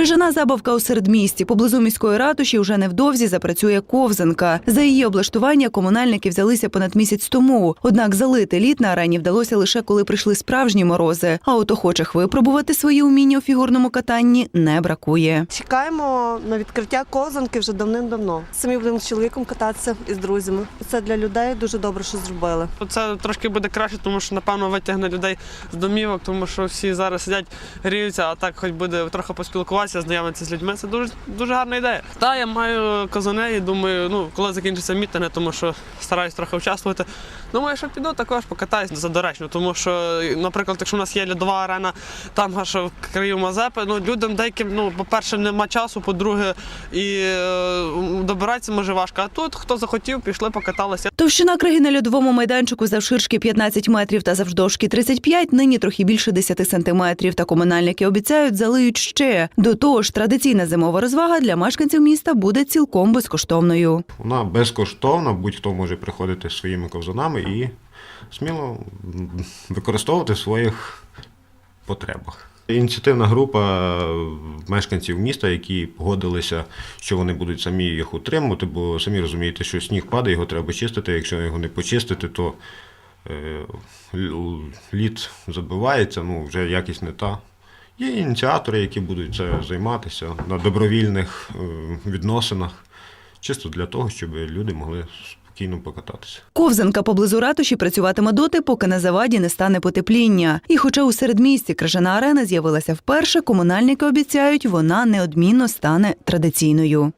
Крижана забавка у середмісті. Поблизу міської ратуші вже невдовзі запрацює ковзанка. За її облаштування комунальники взялися понад місяць тому. Однак залити лід на арені вдалося лише коли прийшли справжні морози. А от охочих випробувати свої уміння у фігурному катанні не бракує. Чекаємо на відкриття ковзанки вже давним-давно. Самі будемо з чоловіком кататися і з друзями. Це для людей дуже добре, що зробили. Це трошки буде краще, тому що напевно витягне людей з домівок, тому що всі зараз сидять, гріються, а так хоч буде трохи поспілкуватися, знайомитися з людьми. Це дуже дуже гарна ідея. Та я маю казани і думаю, ну коли закінчиться мітинги, тому що стараюсь трохи участвувати. Думаю, що піду також покатаюсь задоречно, тому що, наприклад, якщо у нас є льодова арена, там аж в краю Мазепи, ну людям деяким, ну, по-перше, нема часу, по-друге, і е, добиратися може важко. А тут хто захотів, пішли, покаталися. Товщина криги на льодовому майданчику завширшки 15 метрів та завждовжки 35, нині трохи більше 10 сантиметрів. Та комунальники обіцяють залиють ще. До того ж, традиційна зимова розвага для мешканців міста буде цілком безкоштовною. Вона безкоштовна, будь-хто може приходити своїми ковзанами і сміло використовувати в своїх потребах. Ініціативна група мешканців міста, які погодилися, що вони будуть самі їх утримувати, бо самі розумієте, що сніг падає, його треба чистити. Якщо його не почистити, то е, лід забивається, ну вже якість не та. Є ініціатори, які будуть це займатися на добровільних е, відносинах, чисто для того, щоб люди могли спокійно покататися. Ковзанка поблизу ратуші працюватиме доти, поки на заваді не стане потепління. І хоча у середмісті крижана арена з'явилася вперше, комунальники обіцяють, вона неодмінно стане традиційною.